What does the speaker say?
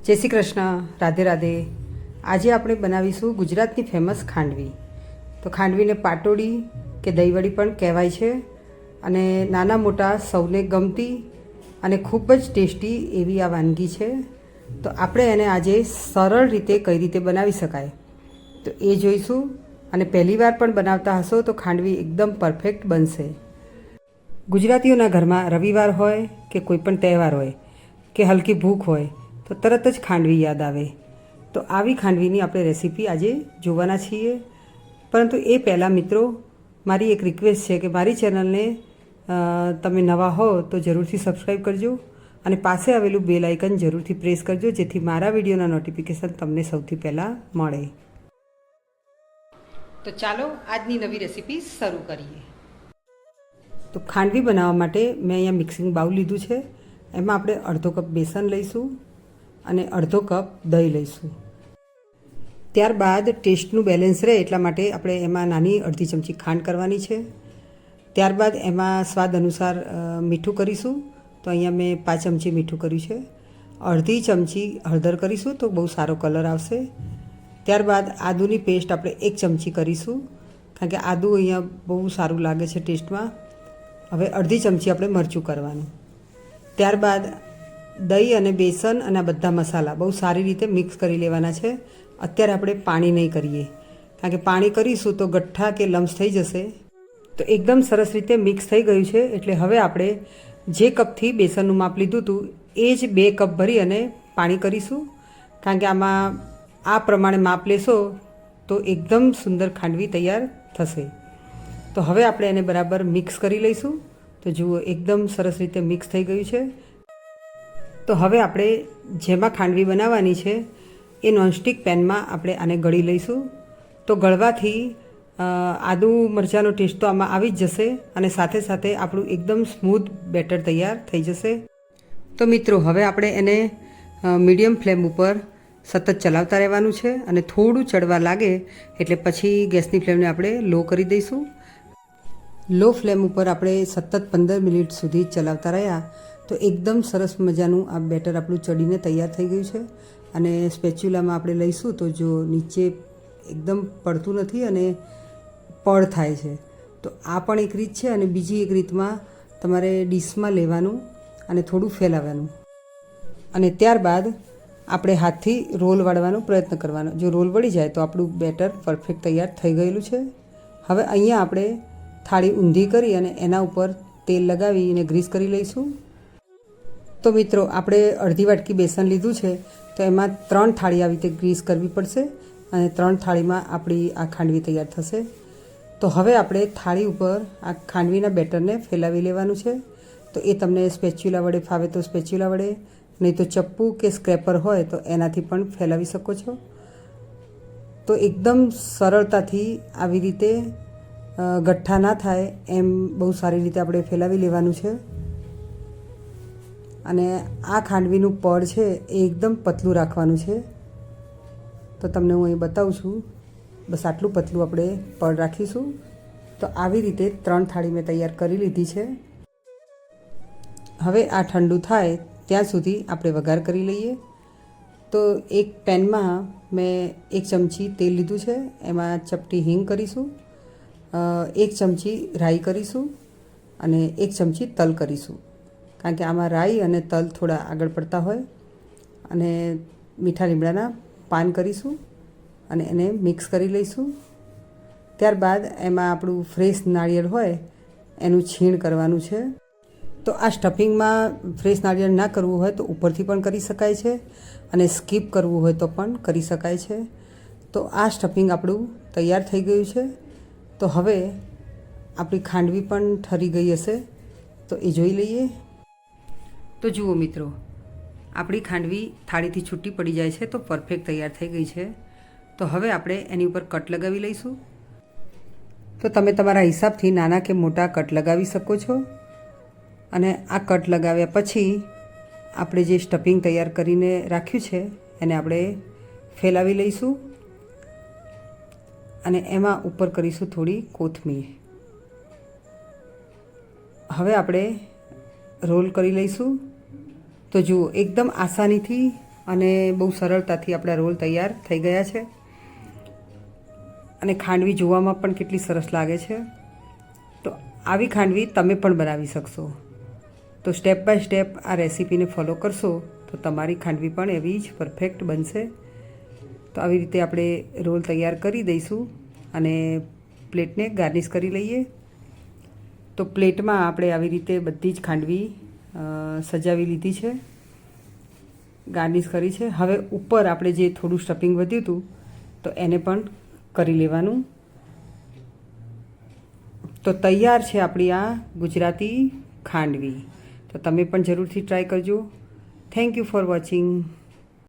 જય શ્રી કૃષ્ણ, રાધે રાધે. આજે આપણે બનાવીશું ગુજરાતની ફેમસ ખાંડવી. તો ખાંડવીને પાટોડી કે દહીંવડી પણ કહેવાય છે અને નાના મોટા સૌને ગમતી અને ખૂબ જ ટેસ્ટી એવી આ વાનગી છે. તો આપણે એને આજે સરળ રીતે કઈ રીતે બનાવી શકાય? તો એ જોઈશું અને પહેલીવાર પણ બનાવતા હશો તો ખાંડવી એકદમ પરફેક્ટ બનશે. ગુજરાતીઓના ઘરમાં રવિવાર હોય કે કોઈ પણ તહેવાર હોય કે હલકી ભૂખ હોય તો તરત જ ખાંડવી યાદ આવે. તો આવી ખાંડવીની આપણે રેસીપી આજે જોવાના છીએ. પરંતુ એ પહેલાં મિત્રો મારી એક રિક્વેસ્ટ છે કે મારી ચેનલને તમે નવા હો તો જરૂરથી સબસ્ક્રાઈબ કરજો અને પાસે આવેલું બેલ આઇકન જરૂરથી પ્રેસ કરજો જેથી મારા વિડીયોના નોટિફિકેશન તમને સૌથી પહેલાં મળે. તો ચાલો આજની નવી રેસીપી શરૂ કરીએ. તો ખાંડવી બનાવવા માટે મેં અહીંયા મિક્સિંગ બાઉલ લીધું છે. એમાં આપણે અડધો કપ બેસન લઈશું. અને અડધો કપ દહીં લઈશું. ત્યારબાદ ટેસ્ટનું બેલેન્સ રહે એટલા માટે આપણે એમાં નાની અડધી ચમચી ખાંડ કરવાની છે. ત્યારબાદ એમાં સ્વાદ અનુસાર મીઠું કરીશું. તો અહીંયા મેં પાંચ ચમચી મીઠું કર્યું છે. અડધી ચમચી હળદર કરીશું તો બહુ સારો કલર આવશે. ત્યારબાદ આદુની પેસ્ટ આપણે એક ચમચી કરીશું, કારણ કે આદુ અહીંયા બહુ સારું લાગે છે ટેસ્ટમાં. હવે અડધી ચમચી આપણે મરચું કરવાનું. ત્યારબાદ દહીં અને બેસન અને બધા મસાલા બહુ સારી રીતે મિક્સ કરી લેવાના છે. અત્યારે આપણે પાણી નહીં કરીએ. કારણ કે પાણી કરીશું તો ગઠ્ઠા કે લમ્સ થઈ જશે. તો એકદમ સરસ રીતે મિક્સ થઈ ગયું છે. એટલે હવે આપણે જે કપથી બેસનનું માપ લીધું હતું, એ જ બે કપ ભરી અને પાણી કરીશું. કારણ કે આમાં આ પ્રમાણે માપ લેશો તો એકદમ સુંદર ખાંડવી તૈયાર થશે. તો હવે આપણે એને બરાબર મિક્સ કરી લઈશું. તો જુઓ, એકદમ સરસ રીતે મિક્સ થઈ ગયું છે. તો હવે આપણે જેમાં ખાંડવી બનાવવાની છે, એ નોનસ્ટિક પેનમાં આપણે આને ગળી લઈશું. તો ગળવાથી આદુ મરચાંનો ટેસ્ટ તો આમાં આવી જ જશે અને સાથે સાથે આપણું એકદમ સ્મૂથ બેટર તૈયાર થઈ જશે. તો મિત્રો, હવે આપણે એને મીડિયમ ફ્લેમ ઉપર સતત ચલાવતા રહેવાનું છે અને થોડું ચડવા લાગે એટલે પછી ગેસની ફ્લેમને આપણે લો કરી દઈશું. લો ફ્લેમ ઉપર આપણે સતત પંદર મિનિટ સુધી ચલાવતા રહ્યા. તો એકદમ સરસ મજાનું આ બેટર આપણું ચડીને તૈયાર થઈ ગયું છે. અને સ્પેચ્યુલામાં આપણે લઈશું તો જો નીચે એકદમ પડતું નથી અને પડ થાય છે. તો આ પણ એક રીત છે અને બીજી એક રીતમાં તમારે ડીશમાં લેવાનું અને થોડું ફેલાવવાનું. અને ત્યારબાદ આપણે હાથથી રોલ વાળવાનો પ્રયત્ન કરવાનો. જો રોલ વળી જાય તો આપણું બેટર પરફેક્ટ તૈયાર થઈ ગયેલું છે. હવે અહીંયા આપણે થાળી ઊંધી કરી અને એના ઉપર તેલ લગાવીને ગ્રીસ કરી લઈશું. તો મિત્રો, આપણે અડધી વાટકી બેસન લીધું છે, તો એમાં ત્રણ થાળી આવી રીતે ગ્રીસ કરવી પડશે અને ત્રણ થાળીમાં આપણી આ ખાંડવી તૈયાર થશે. તો હવે આપણે થાળી ઉપર આ ખાંડવીના બેટરને ફેલાવી લેવાનું છે. તો એ તમને સ્પેચ્યુલા વડે ફાવે તો સ્પેચ્યુલા વડે, નહીં તો ચપ્પુ કે સ્ક્રેપર હોય તો એનાથી પણ ફેલાવી શકો છો. તો એકદમ સરળતાથી આવી રીતે ગઠ્ઠા ના થાય એમ બહુ સારી રીતે આપણે ફેલાવી લેવાનું છે. અને આ ખાંડવીનું પડ છે એ એકદમ પતલું રાખવાનું છે. તો તમને હું અહીં બતાવું છું. બસ આટલું પતલું આપણે પડ રાખીશું. તો આવી રીતે ત્રણ થાળી મેં તૈયાર કરી લીધી છે. હવે આ ઠંડુ થાય ત્યાં સુધી આપણે વઘાર કરી લઈએ. તો એક પેનમાં મેં એક ચમચી તેલ લીધું છે. એમાં ચપટી હિંગ કરીશું. એક ચમચી રાઈ કરીશું અને એક ચમચી તલ કરીશું. કારણ કે આમાં રાઈ અને તલ થોડા આગળ પડતા હોય અને મીઠા લીમડાના પાન કરીશું અને એને મિક્સ કરી લઈશું. ત્યારબાદ એમાં આપણું ફ્રેશ નાળિયેર હોય એનું છીણ કરવાનું છે. તો આ સ્ટફિંગમાં ફ્રેશ નાળિયેર ના કરવું હોય તો ઉપરથી પણ કરી શકાય છે અને સ્કીપ કરવું હોય તો પણ કરી શકાય છે. તો આ સ્ટફિંગ આપણું તૈયાર થઈ ગયું છે. તો હવે આપણી ખાંડવી પણ ઠરી ગઈ હશે. તો એ જોઈ લઈએ. તો જુઓ મિત્રો, આપણી ખાંડવી થાળીથી છૂટી પડી જાય છે તો પરફેક્ટ તૈયાર થઈ ગઈ છે. તો હવે આપણે એની ઉપર કટ લગાવી લઈશું. તો તમે તમારા હિસાબથી નાના કે મોટા કટ લગાવી શકો છો. અને આ કટ લગાવ્યા પછી આપણે જે સ્ટફિંગ તૈયાર કરીને રાખ્યું છે, એને આપણે ફેલાવી લઈશું. અને એમાં ઉપર કરીશું થોડી કોથમીર. હવે આપણે રોલ કરી લઈશું. તો જુઓ, એકદમ આસાનીથી અને બહુ સરળતાથી આપણા રોલ તૈયાર થઈ ગયા છે. અને ખાંડવી જોવામાં પણ કેટલી સરસ લાગે છે. તો આવી ખાંડવી તમે પણ બનાવી શકશો. તો સ્ટેપ બાય સ્ટેપ આ રેસીપીને ફોલો કરશો, તો તમારી ખાંડવી પણ એવી જ પરફેક્ટ બનશે. તો આવી રીતે આપણે રોલ તૈયાર કરી દઈશું અને પ્લેટને ગાર્નિશ કરી લઈએ. તો પ્લેટમાં આપણે આવી રીતે બધી જ ખાંડવી સજાવી લીધી છે, ગાર્નિશ કરી છે. હવે ઉપર આપણે જે થોડું સ્ટફિંગ વધ્યું હતું, તો એને પણ કરી લેવાનું. તો તૈયાર છે આપણી આ ગુજરાતી ખાંડવી. તો તમે પણ જરૂરથી ટ્રાય કરજો. Thank you for watching